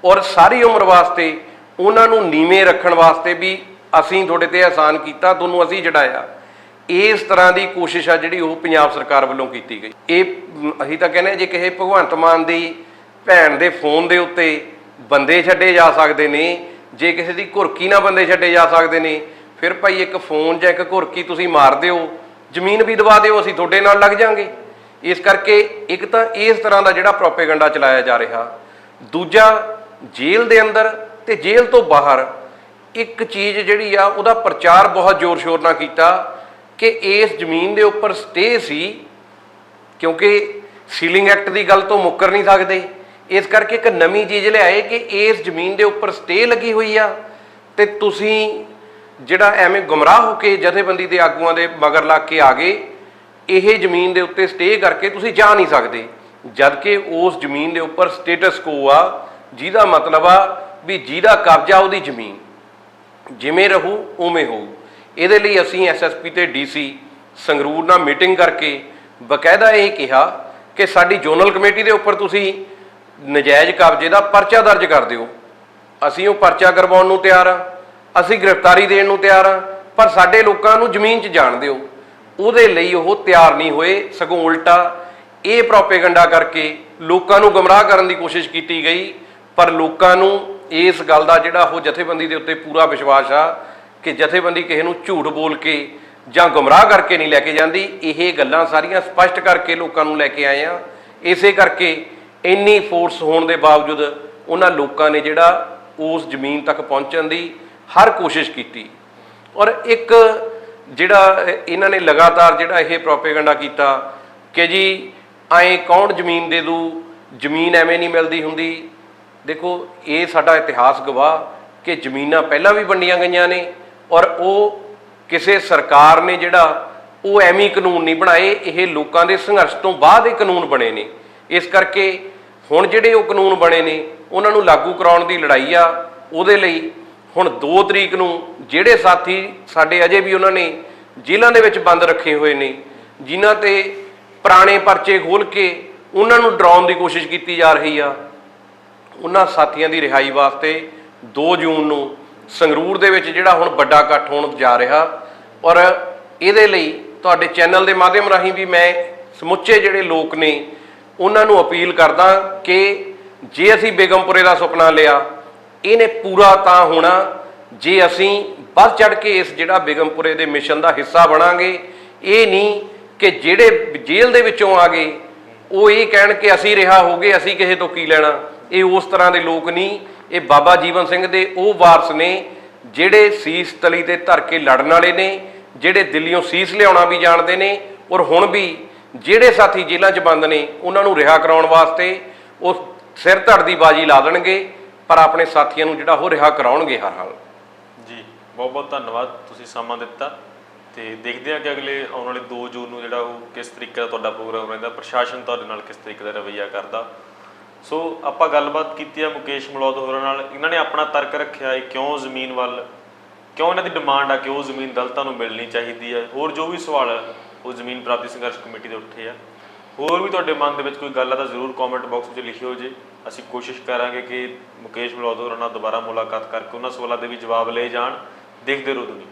ਔਰ ਸਾਰੀ ਉਮਰ ਵਾਸਤੇ ਉਹਨਾਂ ਨੂੰ ਨੀਵੇਂ ਰੱਖਣ ਵਾਸਤੇ ਵੀ ਅਸੀਂ ਤੁਹਾਡੇ ਤੇ ਆਸਾਨ ਕੀਤਾ, ਤੁਹਾਨੂੰ ਅਸੀਂ ਜੜਾਇਆ ਇਸ ਤਰ੍ਹਾਂ ਦੀ ਕੋਸ਼ਿਸ਼ ਆ ਜਿਹੜੀ ਉਹ ਪੰਜਾਬ ਸਰਕਾਰ ਵੱਲੋਂ ਕੀਤੀ ਗਈ। ਇਹ, ਅਸੀਂ ਤਾਂ ਕਹਿੰਦੇ ਜੇ ਕਿਸੇ ਭਗਵੰਤ ਮਾਨ ਦੀ ਭੈਣ ਦੇ ਫੋਨ ਦੇ ਉੱਤੇ ਬੰਦੇ ਛੱਡੇ ਜਾ ਸਕਦੇ ਨੇ, ਜੇ ਕਿਸੇ ਦੀ ਘੁਰਕੀ ਨਾਲ ਬੰਦੇ ਛੱਡੇ ਜਾ ਸਕਦੇ ਨੇ, ਫਿਰ ਭਾਈ ਇੱਕ ਫੋਨ ਜਾਂ ਇੱਕ ਘੁਰਕੀ ਤੁਸੀਂ ਮਾਰ ਦਿਓ, ਜ਼ਮੀਨ ਵੀ ਦਵਾ ਦਿਓ, ਅਸੀਂ ਤੁਹਾਡੇ ਨਾਲ ਲੱਗ ਜਾਾਂਗੇ। ਇਸ ਕਰਕੇ ਇੱਕ ਤਾਂ ਇਸ ਤਰ੍ਹਾਂ ਦਾ ਜਿਹੜਾ ਪ੍ਰੋਪੇਗੈਂਡਾ ਚਲਾਇਆ ਜਾ ਰਿਹਾ। ਦੂਜਾ ਜੇਲ੍ਹ ਦੇ ਅੰਦਰ ਤੇ ਜੇਲ੍ਹ ਤੋਂ ਬਾਹਰ ਇੱਕ ਚੀਜ਼ ਜਿਹੜੀ ਆ, ਉਹਦਾ ਪ੍ਰਚਾਰ ਬਹੁਤ ਜ਼ੋਰ ਸ਼ੋਰ ਨਾਲ ਕੀਤਾ ਕਿ ਇਸ ਜ਼ਮੀਨ ਦੇ ਉੱਪਰ ਸਟੇ ਸੀ, ਕਿਉਂਕਿ ਸੀਲਿੰਗ ਐਕਟ ਦੀ ਗੱਲ ਤੋਂ ਮੁੱਕਰ ਨਹੀਂ ਸਕਦੇ। ਇਸ ਕਰਕੇ ਇੱਕ ਨਵੀਂ ਚੀਜ਼ ਲਿਆਏ ਕਿ ਇਸ ਜ਼ਮੀਨ ਦੇ ਉੱਪਰ ਸਟੇ ਲੱਗੀ ਹੋਈ ਆ ਤੇ ਤੁਸੀਂ ਜਿਹੜਾ ਐਵੇਂ ਗੁੰਮਰਾਹ ਹੋ ਕੇ ਜਥੇਬੰਦੀ ਦੇ ਆਗੂਆਂ ਦੇ ਮਗਰ ਲੱਗ ਕੇ ਆ ਗਏ, ਇਹ ਜ਼ਮੀਨ ਦੇ ਉੱਤੇ ਸਟੇ ਕਰਕੇ ਤੁਸੀਂ ਜਾ ਨਹੀਂ ਸਕਦੇ। ਜਦ ਕਿ ਉਸ ਜ਼ਮੀਨ ਦੇ ਉੱਪਰ ਸਟੇਟਸ ਕੋ ਆ ਜਿਹਦਾ ਮਤਲਬ ਆ ਵੀ ਜਿਹਦਾ ਕਬਜ਼ਾ ਉਹਦੀ ਜ਼ਮੀਨ। ਜਿਵੇਂ ਰਹੂ, ਉਵੇਂ ਹੋਊ। ਇਹਦੇ ਲਈ ਅਸੀਂ ਐਸਐਸਪੀ ਤੇ ਡੀਸੀ ਸੰਗਰੂਰ ਨਾਲ ਮੀਟਿੰਗ ਕਰਕੇ ਬਕਾਇਦਾ ਇਹ ਕਿਹਾ ਕਿ ਸਾਡੀ ਜ਼ੋਨਲ ਕਮੇਟੀ ਦੇ ਉੱਪਰ ਤੁਸੀਂ ਨਜਾਇਜ਼ ਕਬਜ਼ੇ ਦਾ ਪਰਚਾ ਦਰਜ ਕਰ ਦਿਓ। ਅਸੀਂ ਉਹ ਪਰਚਾ ਕਰਵਾਉਣ ਨੂੰ ਤਿਆਰ ਆ। ਅਸੀਂ ਗ੍ਰਿਫਤਾਰੀ ਦੇਣ ਨੂੰ ਤਿਆਰ ਆ। ਪਰ ਸਾਡੇ ਲੋਕਾਂ ਨੂੰ ਜ਼ਮੀਨ 'ਚ ਜਾਣ ਦਿਓ। ਉਹਦੇ ਲਈ ਉਹ ਤਿਆਰ ਨਹੀਂ ਹੋਏ, ਸਗੋਂ ਉਲਟਾ ਇਹ ਪ੍ਰੋਪੇਗੈਂਡਾ ਕਰਕੇ ਲੋਕਾਂ ਨੂੰ ਗਮਰਾਹ ਕਰਨ ਦੀ ਕੋਸ਼ਿਸ਼ ਕੀਤੀ ਗਈ ਪਰ ਲੋਕਾਂ ਨੂੰ ਇਸ ਗੱਲ ਦਾ ਜਿਹੜਾ ਉਹ ਜਥੇਬੰਦੀ ਦੇ ਉੱਤੇ ਪੂਰਾ ਵਿਸ਼ਵਾਸ ਆ ਕਿ ਜਥੇਬੰਦੀ ਕਿਸੇ ਨੂੰ ਝੂਠ ਬੋਲ ਕੇ ਜਾਂ ਗੁੰਮਰਾਹ ਕਰਕੇ ਨਹੀਂ ਲੈ ਕੇ ਜਾਂਦੀ, ਇਹ ਗੱਲਾਂ ਸਾਰੀਆਂ ਸਪਸ਼ਟ ਕਰਕੇ ਲੋਕਾਂ ਨੂੰ ਲੈ ਕੇ ਆਏ ਆ। ਇਸੇ ਕਰਕੇ ਇੰਨੀ ਫੋਰਸ ਹੋਣ ਦੇ ਬਾਵਜੂਦ ਉਹਨਾਂ ਲੋਕਾਂ ਨੇ ਜਿਹੜਾ ਉਸ ਜ਼ਮੀਨ ਤੱਕ ਪਹੁੰਚਣ ਦੀ ਹਰ ਕੋਸ਼ਿਸ਼ ਕੀਤੀ। ਔਰ ਇੱਕ ਜਿਹੜਾ ਇਹਨਾਂ ਨੇ ਲਗਾਤਾਰ ਜਿਹੜਾ ਇਹ ਪ੍ਰੋਪੇਗੈਂਡਾ ਕੀਤਾ ਕਿ ਜੀ, ਐਂ ਕੌਣ ਜ਼ਮੀਨ ਦੇ ਦੂ? ਜ਼ਮੀਨ ਐਵੇਂ ਨਹੀਂ ਮਿਲਦੀ ਹੁੰਦੀ ਦੇਖੋ, ਇਹ ਸਾਡਾ ਇਤਿਹਾਸ ਗਵਾਹ ਕਿ ਜ਼ਮੀਨਾਂ ਪਹਿਲਾਂ ਵੀ ਵੰਡੀਆਂ ਗਈਆਂ ਨੇ ਔਰ ਉਹ ਕਿਸੇ ਸਰਕਾਰ ਨੇ ਜਿਹੜਾ ਉਹ ਐਵੇਂ ਕਾਨੂੰਨ ਨਹੀਂ ਬਣਾਏ, ਇਹ ਲੋਕਾਂ ਦੇ ਸੰਘਰਸ਼ ਤੋਂ ਬਾਅਦ ਇਹ ਕਾਨੂੰਨ ਬਣੇ ਨੇ। ਇਸ ਕਰਕੇ ਹੁਣ ਜਿਹੜੇ ਉਹ ਕਾਨੂੰਨ ਬਣੇ ਨੇ, ਉਹਨਾਂ ਨੂੰ ਲਾਗੂ ਕਰਾਉਣ ਦੀ ਲੜਾਈ ਆ, ਉਹਦੇ ਲਈ ਹੁਣ 2 ਤਰੀਕ ਨੂੰ ਜਿਹੜੇ ਸਾਥੀ ਸਾਡੇ ਅਜੇ ਵੀ ਉਹਨਾਂ ਨੇ ਜੇਲ੍ਹਾਂ ਦੇ ਵਿੱਚ ਬੰਦ ਰੱਖੇ ਹੋਏ ਨੇ, ਜਿਨ੍ਹਾਂ ਤੇ ਪੁਰਾਣੇ ਪਰਚੇ ਖੋਲ ਕੇ ਉਹਨਾਂ ਨੂੰ ਡਰਾਉਣ ਦੀ ਕੋਸ਼ਿਸ਼ ਕੀਤੀ ਜਾ ਰਹੀ ਆ ਉਹਨਾਂ ਸਾਥੀਆਂ ਦੀ ਰਿਹਾਈ ਵਾਸਤੇ 2 ਜੂਨ ਨੂੰ ਸੰਗਰੂਰ ਦੇ ਵਿੱਚ ਜਿਹੜਾ ਹੁਣ ਵੱਡਾ ਇਕੱਠ ਹੋਣ ਜਾ ਰਿਹਾ ਔਰ ਇਹਦੇ ਲਈ ਤੁਹਾਡੇ ਚੈਨਲ ਦੇ ਮਾਧਿਅਮ ਰਾਹੀਂ ਵੀ ਮੈਂ ਸਮੁੱਚੇ ਜਿਹੜੇ ਲੋਕ ਨੇ ਉਹਨਾਂ ਨੂੰ ਅਪੀਲ ਕਰਦਾ ਕਿ ਜੇ ਅਸੀਂ ਬੇਗਮਪੁਰੇ ਦਾ ਸੁਪਨਾ ਲਿਆ, ਇਹਨੇ ਪੂਰਾ ਤਾਂ ਹੋਣਾ, ਜੇ ਅਸੀਂ ਵੱਧ ਚੜ ਕੇ ਇਸ ਜਿਹੜਾ ਬੇਗਮਪੁਰੇ ਦੇ ਮਿਸ਼ਨ ਦਾ ਹਿੱਸਾ ਬਣਾਂਗੇ, ਇਹ ਨਹੀਂ ਕਿ ਜਿਹੜੇ ਜੇਲ੍ਹ ਦੇ ਵਿੱਚੋਂ ਆ ਗਏ, ਉਹ ਇਹ ਕਹਿਣ ਕਿ ਅਸੀਂ ਰਿਹਾ ਹੋਗੇ, ਅਸੀਂ ਕਿਸੇ ਤੋਂ ਕੀ ਲੈਣਾ। ਇਹ ਉਸ ਤਰ੍ਹਾਂ ਦੇ ਲੋਕ ਨਹੀਂ, ਇਹ ਬਾਬਾ ਜੀਵਨ ਸਿੰਘ ਦੇ ਉਹ ਵਾਰਸ ਨੇ ਜਿਹੜੇ ਸੀਸ ਤਲੀ ਤੇ ਧਰ ਕੇ ਲੜਨ ਵਾਲੇ ਨੇ, ਜਿਹੜੇ ਦਿੱਲੀੋਂ ਸੀਸ ਲਿਆਉਣਾ ਵੀ ਜਾਣਦੇ ਨੇ ਔਰ ਹੁਣ ਵੀ ਜਿਹੜੇ ਸਾਥੀ ਜੇਲ੍ਹਾਂ 'ਚ ਬੰਦ ਨੇ, ਉਹਨਾਂ ਨੂੰ ਰਿਹਾ ਕਰਾਉਣ ਵਾਸਤੇ ਉਹ ਸਿਰ ਧੜ ਦੀ ਬਾਜੀ ਲਾ ਦੇਣਗੇ, ਪਰ ਆਪਣੇ ਸਾਥੀਆਂ ਨੂੰ ਜਿਹੜਾ ਉਹ ਰਿਹਾ ਕਰਾਉਣਗੇ ਹਰ ਹਾਲ ਜੀ ਬਹੁਤ ਬਹੁਤ ਧੰਨਵਾਦ ਤੁਸੀਂ ਸਮਾਂ ਦਿੱਤਾ ਤੇ ਦੇਖਦੇ ਹਾਂ ਕਿ ਅਗਲੇ ਆਉਣ ਵਾਲੇ 2 ਜੂਨ ਨੂੰ ਜਿਹੜਾ ਉਹ ਕਿਸ ਤਰੀਕੇ ਦਾ ਤੁਹਾਡਾ ਪ੍ਰੋਗਰਾਮ ਰਹਿੰਦਾ, ਪ੍ਰਸ਼ਾਸਨ ਤੁਹਾਡੇ ਨਾਲ ਕਿਸ ਤਰੀਕੇ ਦਾ ਰਵੱਈਆ ਕਰਦਾ। ਸੋ ਆਪਾਂ ਗੱਲਬਾਤ ਕੀਤੀ ਆ ਮੁਕੇਸ਼ ਮਲੌਦ ਹੋਰਾਂ ਨਾਲ। ਇਹਨਾਂ ਨੇ ਆਪਣਾ ਤਰਕ ਰੱਖਿਆ ਹੈ ਕਿਉਂ ਜ਼ਮੀਨ ਵੱਲ, ਕਿਉਂ ਇਹਨਾਂ ਦੀ ਡਿਮਾਂਡ ਆ ਕਿ ਉਹ ਜ਼ਮੀਨ ਦਲਤਾਂ ਨੂੰ ਮਿਲਣੀ ਚਾਹੀਦੀ ਹੈ ਹੋਰ ਜੋ ਵੀ ਸਵਾਲ ਉਹ ਜ਼ਮੀਨ ਪ੍ਰਾਪਤੀ ਸੰਘਰਸ਼ ਕਮੇਟੀ ਦੇ ਉੱਠੇ ਆ। ਹੋਰ ਵੀ ਤੁਹਾਡੇ ਮਨ ਦੇ ਵਿੱਚ ਕੋਈ ਗੱਲ ਆ ਤਾਂ ਜ਼ਰੂਰ ਕਮੈਂਟ ਬਾਕਸ ਵਿੱਚ ਲਿਖਿਓ ਜੇ। ਅਸੀਂ ਕੋਸ਼ਿਸ਼ ਕਰਾਂਗੇ ਕਿ ਮੁਕੇਸ਼ ਮਲੌਦ ਹੋਰਾਂ ਨਾਲ ਦੁਬਾਰਾ ਮੁਲਾਕਾਤ ਕਰਕੇ ਉਹਨਾਂ ਸਵਾਲਾਂ ਦੇ ਵੀ ਜਵਾਬ ਲਏ ਜਾਣ। ਦੇਖਦੇ ਰਹੋ ਤੁਸੀਂ।